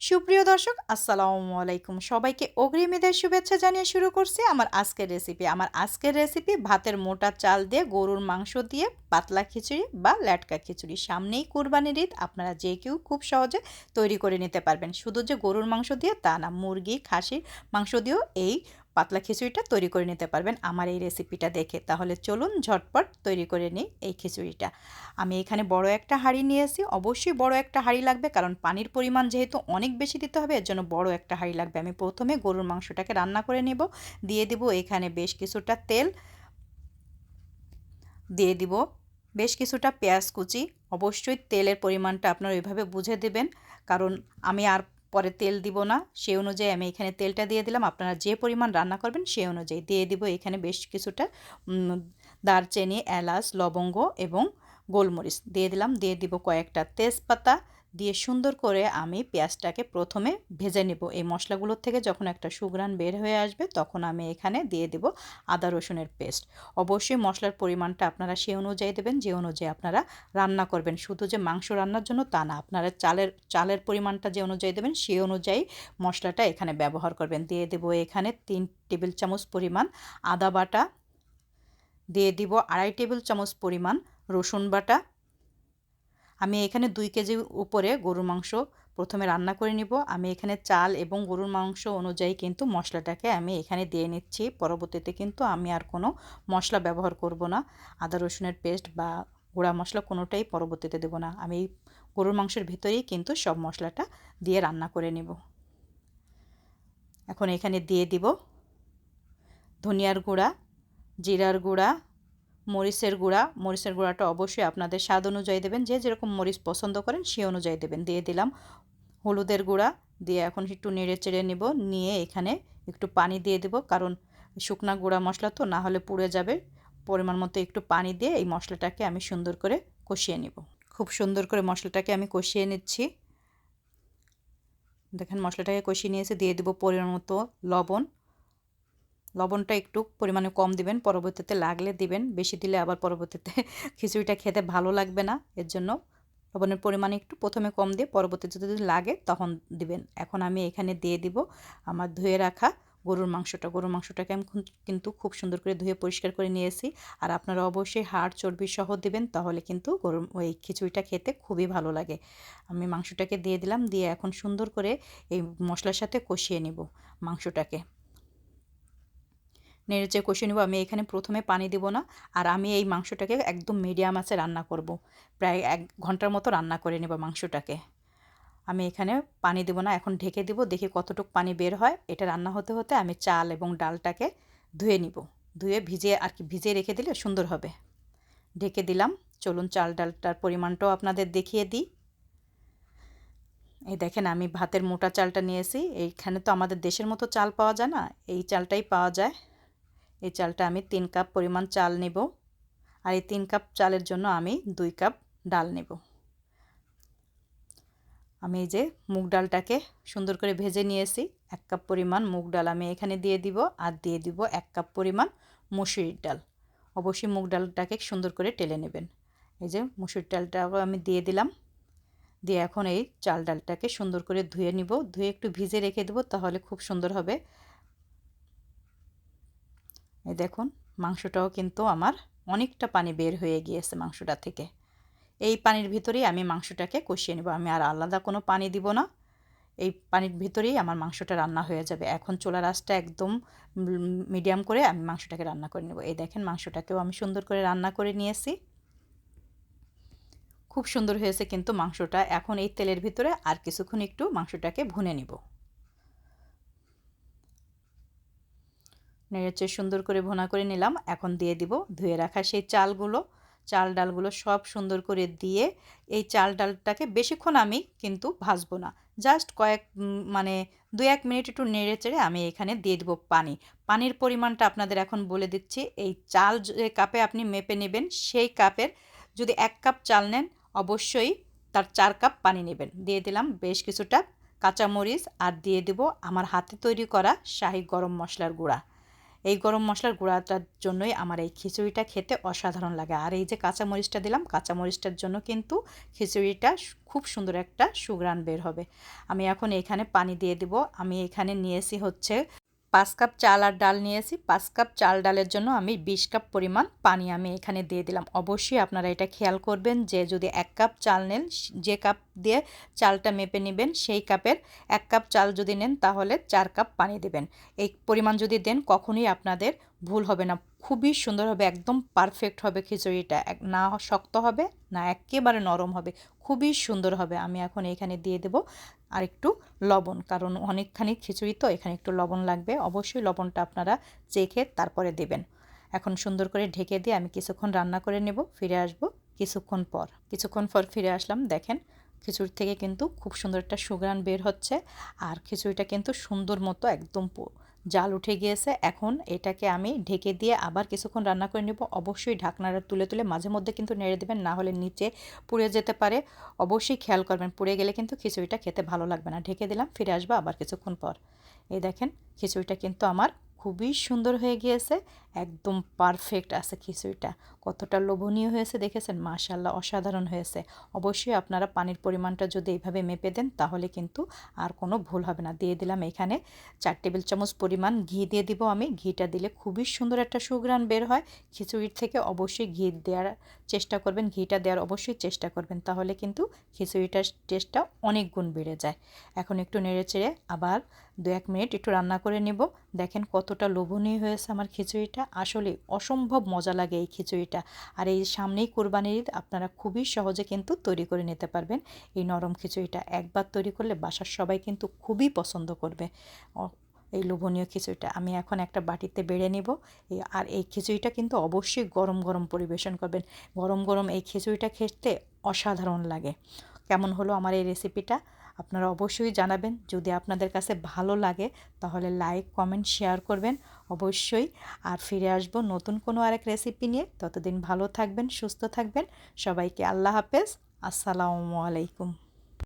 সুপ্রিয় দর্শক, আসসালামু আলাইকুম। সবাইকে অগ্রিমীদের শুভেচ্ছা জানিয়ে শুরু করছি আমার আজকের রেসিপি আমার আজকের রেসিপি ভাতের মোটা চাল দিয়ে গরুর মাংস দিয়ে পাতলা খিচুড়ি বা ল্যাটকা খিচুড়ি। সামনেই কুরবানির ঈদ, আপনারা যে কেউ খুব সহজে তৈরি করে নিতে পারবেন। শুধু যে গরুর মাংস দিয়ে তা না, মুরগি, খাসির মাংস দিয়েও এই পাতলা খিচুড়িটা তৈরি করে নিতে পারবেন আমার এই রেসিপিটা দেখে। তাহলে চলুন ঝটপট তৈরি করে নিই এই খিচুড়িটা। আমি এখানে বড় একটা হাঁড়ি নিয়েছি, অবশ্যই বড় একটা হাঁড়ি লাগবে কারণ পানির পরিমাণ যেহেতু অনেক বেশি দিতে হবে, এর জন্য বড় একটা হাঁড়ি লাগবে। আমি প্রথমে গরুর মাংসটাকে রান্না করে নেব, দিয়ে দিব এখানে বেশ কিছুটা তেল, দিয়ে দিব বেশ কিছুটা পেঁয়াজ কুচি। অবশ্যই তেলের পরিমাণটা আপনারা ওইভাবে বুঝে দেবেন, কারণ আমি আর পরে তেল দিব না সেই অনুযায়ী আমি এখানে তেলটা দিয়ে দিলাম। আপনারা যে পরিমাণ রান্না করবেন সেই অনুযায়ী দিয়ে দিব। এখানে বেশ কিছুটা দারচিনি, এলাচ, লবঙ্গ এবং গোলমরিচ দিয়ে দিলাম। দিয়ে দিব কয়েকটা তেজপাতা দিয়ে সুন্দর করে আমি পেঁয়াজটাকে প্রথমে ভেজে নেব। এই মশলাগুলোর থেকে যখন একটা সুগ্রান বের হয়ে আসবে, তখন আমি এখানে দিয়ে দেব আদা রসুনের পেস্ট। অবশ্যই মশলার পরিমাণটা আপনারা সেই অনুযায়ী দেবেন, যে অনুযায়ী আপনারা রান্না করবেন। শুধু যে মাংস রান্নার জন্য তা না, আপনারা চালের চালের পরিমাণটা যে অনুযায়ী দেবেন সেই অনুযায়ী মশলাটা এখানে ব্যবহার করবেন। দিয়ে দেব এখানে তিন টেবিল চামচ পরিমাণ আদা বাটা, দিয়ে দিব আড়াই টেবিল চামচ পরিমাণ রসুন বাটা আমি এখানে দুই কেজি উপরে গরুর মাংস প্রথমে রান্না করে নিব। আমি এখানে চাল এবং গরুর মাংস অনুযায়ী কিন্তু মশলাটাকে আমি এখানে দিয়ে নিচ্ছি। পরবর্তীতে কিন্তু আমি আর কোনো মশলা ব্যবহার করব না। আদা, রসুনের পেস্ট বা গুঁড়া মশলা কোনোটাই পরবর্তীতে দেবো না। আমি গরুর মাংসের ভিতরেই কিন্তু সব মশলাটা দিয়ে রান্না করে নেব। এখন এখানে দিয়ে দিব ধনিয়ার গুঁড়া, জিরার গুঁড়া মরিচের গুঁড়া, মরিচের গুঁড়াটা অবশ্যই আপনাদের স্বাদ অনুযায়ী দেবেন। যে যেরকম মরিচ পছন্দ করেন সে অনুযায়ী দেবেন। দিয়ে দিলাম হলুদের গুঁড়া। দিয়ে এখন একটু নেড়ে চেড়ে নেব। নিয়ে এখানে একটু পানি দিয়ে দেব। কারণ শুকনা গুঁড়া মশলা তো, না হলে পুড়ে যাবে। পরিমাণ মতো একটু পানি দিয়ে এই মশলাটাকে আমি সুন্দর করে কষিয়ে নিব। খুব সুন্দর করে মশলাটাকে আমি কষিয়ে নিচ্ছি। দেখেন মশলাটাকে কষিয়ে নিয়েছে। দিয়ে দেবো পরিমাণ মতো লবণ। লবণটা একটু পরিমাণে কম দিবেন, পরবর্তীতে লাগলে দিবেন, বেশি দিলে আবার পরবর্তীতে খিচুড়িটা খেতে ভালো লাগবে না, এর জন্য লবণের পরিমাণ একটু প্রথমে কম দিয়ে পরবর্তীতে যদি লাগে তখন দিবেন। এখন আমি এখানে দিয়ে দিব আমার ধুয়ে রাখা গরুর মাংসটা। গরুর মাংসটাকে আমি কিন্তু খুব সুন্দর করে ধুয়ে পরিষ্কার করে নিয়েছি। আর আপনারা অবশ্যই হাড় চর্বি সহ দেবেন, তাহলে কিন্তু গরুর ওই খিচুড়িটা খেতে খুবই ভালো লাগে। আমি মাংসটাকে দিয়ে দিলাম, দিয়ে এখন সুন্দর করে এই মশলার সাথে কষিয়ে নিব মাংসটাকে। নেড়েচে কষে নেব, আমি এখানে প্রথমে পানি দেব না, আর আমি এই মাংসটাকে একদম মিডিয়াম আছে রান্না করব। প্রায় এক ঘণ্টার মতো রান্না করে নেব মাংসটাকে। আমি এখানে পানি দেব না, এখন ঢেকে দিব, দেখি কতটুকু পানি বের হয়। এটা রান্না হতে হতে আমি চাল এবং ডালটাকে ধুয়ে নিব, ধুয়ে ভিজে আর কি ভিজে রেখে দিলে সুন্দর হবে। ঢেকে দিলাম, চলুন চাল ডালটার পরিমাণটাও আপনাদের দেখিয়ে দিই। এই দেখেন, আমি ভাতের মোটা চালটা নিয়েছি, এইখানে তো আমাদের দেশের মতো চাল পাওয়া যায় না, এই চালটাই পাওয়া যায়। এই চালটা আমি তিন কাপ পরিমাণ চাল নেব আর এই তিন কাপ চালের জন্য আমি দুই কাপ ডাল নেব। আমি এই যে মুগ ডালটাকে সুন্দর করে ভেজে নিয়েছি। এক কাপ পরিমাণ মুগ ডাল আমি এখানে দিয়ে দিব আর দিয়ে দিব এক কাপ পরিমাণ মুসুরির ডাল। অবশ্যই মুগ ডালটাকে সুন্দর করে টেলে নেবেন। এই যে মুসুর ডালটাও আমি দিয়ে দিলাম। দিয়ে এখন এই চাল ডালটাকে সুন্দর করে ধুয়ে নিব। ধুয়ে একটু ভিজে রেখে দেবো তাহলে খুব সুন্দর হবে। এই দেখুন, মাংসটাও কিন্তু আমার অনেকটা পানি বের হয়ে গিয়েছে মাংসটা থেকে। এই পানির ভিতরেই আমি মাংসটাকে কষিয়ে নেব। আমি আর আলাদা কোনো পানি দিব না। এই পানির ভিতরেই আমার মাংসটা রান্না হয়ে যাবে। এখন চোলা রাসটা একদম মিডিয়াম করে আমি মাংসটাকে রান্না করে নেব। এই দেখেন, মাংসটাকেও আমি সুন্দর করে রান্না করে নিয়েছি। খুব সুন্দর হয়েছে কিন্তু মাংসটা। এখন এই তেলের ভিতরে আর কিছুক্ষণ একটু মাংসটাকে ভুনে নিব। নেড়েচে সুন্দর করে ভোনা করে নিলাম। এখন দিয়ে দিব ধুয়ে রাখা সেই চালগুলো। চাল ডালগুলো সব সুন্দর করে দিয়ে এই চাল ডালটাকে বেশিক্ষণ আমি কিন্তু ভাজবো না। জাস্ট কয়েক মানে দু এক মিনিট একটু নেড়ে চেড়ে আমি এখানে দিয়ে দেবো পানি। পানির পরিমাণটা আপনাদের এখন বলে দিচ্ছি। এই চাল যে কাপে আপনি মেপে নেবেন, সেই কাপের যদি এক কাপ চাল নেন, অবশ্যই তার চার কাপ পানি নেবেন। দিয়ে দিলাম বেশ কিছুটা কাঁচামরিচ আর দিয়ে দেব আমার হাতে তৈরি করা শাহি গরম মশলার গুঁড়া। এই গরম মশলার গুঁড়াটার জন্যই আমার এই খিচুড়িটা খেতে অসাধারণ লাগে। আর এই যে কাঁচামরিচটা দিলাম, কাঁচামরিচটার জন্য কিন্তু খিচুড়িটা খুব সুন্দর একটা সুগ্রান বের হবে। আমি এখন এখানে পানি দিয়ে দিব। আমি এখানে নিয়েছি হচ্ছে পাঁচ কাপ চাল আর ডাল নিয়েছি। পাঁচ কাপ চাল ডালের জন্য আমি বিশ কাপ পরিমাণ পানি আমি এখানে দিয়ে দিলাম। অবশ্যই আপনারা এটা খেয়াল করবেন যে যদি এক কাপ চাল নেন, যে কাপ দিয়ে চালটা মেপে নেবেন, সেই কাপের এক কাপ চাল যদি নেন, তাহলে চার কাপ পানি দেবেন। এই পরিমাণ যদি দেন, কখনোই আপনাদের ভুল হবে না। খুবই সুন্দর হবে, একদম পারফেক্ট হবে খিচুড়িটা। না শক্ত হবে, না একেবারে নরম হবে। খুবই সুন্দর হবে, আমি এখন এখানে দিয়ে দেব। আর একটু লবণ, কারণ অনেকখানি খিচুড়ি তো, এখানে একটু লবণ লাগবে। অবশ্যই লবণটা আপনারা চেখে তারপরে দেবেন। এখন সুন্দর করে ঢেকে দিয়ে আমি কিছুক্ষণ রান্না করে নেব, ফিরে আসব কিছুক্ষণ পর। কিছুক্ষণ পর ফিরে আসলাম, দেখেন খিচুড়ি থেকে কিন্তু খুব সুন্দর একটা সুগ্রান বের হচ্ছে, আর খিচুড়িটা কিন্তু সুন্দর মতো একদম জাল উঠে গিয়েছে। এখন এটাকে আমি ঢেকে দিয়ে আবার কিছুক্ষণ রান্না করে নেব। অবশ্যই ঢাকনাটা তুলে তুলে মাঝে মধ্যে কিন্তু নেড়ে দেবেন, না হলে নিচে পুড়ে যেতে পারে। অবশ্যই খেয়াল করবেন, পুড়ে গেলে কিন্তু খিচুড়িটা খেতে ভালো লাগবে না। ঢেকে দিলাম, ফিরে আসব আবার কিছুক্ষণ পর। এই দেখেন, খিচুড়িটা কিন্তু আমার খুবই সুন্দর হয়ে গিয়েছে। একদম পারফেক্ট আছে খিচুড়িটা। কতটা লোভনীয় হয়েছে দেখেছেন? মাশাল্লাহ অসাধারণ হয়েছে। অবশ্যই আপনারা পানির পরিমাণটা যদি এইভাবে মেপে দেন, তাহলে কিন্তু আর কোনো ভুল হবে না। দিয়ে দিলাম এখানে চার টেবিল চামচ পরিমাণ ঘি দিয়ে দিব আমি। ঘিটা দিলে খুবই সুন্দর একটা সুগ্রান বের হয়। খিচুড়ির থেকে অবশ্যই ঘি দেওয়ার চেষ্টা করবেন। ঘিটা দেওয়ার অবশ্যই চেষ্টা করবেন। তাহলে কিন্তু খিচুড়িটার টেস্টটা অনেক গুণ বেড়ে যায়। এখন একটু নেড়ে চেড়ে আবার দু এক মিনিট একটু রান্না করে নেব। দেখেন কতটা লোভনীয় হয়েছে আমার খিচুড়িটা। আসলে অসম্ভব মজা লাগে এই খিচুড়িটা। আর এই সামনেই কোরবানির ঈদ, আপনারা খুবই সহজে কিন্তু তৈরি করে নিতে পারবেন। এই নরম খিচুড়িটা একবার তৈরি করলে বাসার সবাই কিন্তু খুবই পছন্দ করবে। এই লোভনীয় খিচুড়িটা আমি এখন একটা বাটিতে বেড়ে নিব। আর এই খিচুড়িটা কিন্তু অবশ্যই গরম গরম পরিবেশন করবেন। গরম গরম এই খিচুড়িটা খেতে অসাধারণ লাগে। কেমন হলো আমার এই রেসিপিটা আপনারা অবশ্যই জানাবেন। যদি আপনাদের কাছে ভালো লাগে, তাহলে লাইক কমেন্ট শেয়ার করবেন অবশ্যই। আর ফিরে আসব নতুন কোনো আরেক রেসিপি নিয়ে। ততদিন ভালো থাকবেন, সুস্থ থাকবেন। সবাইকে আল্লাহ হাফেজ। আসসালামু আলাইকুম।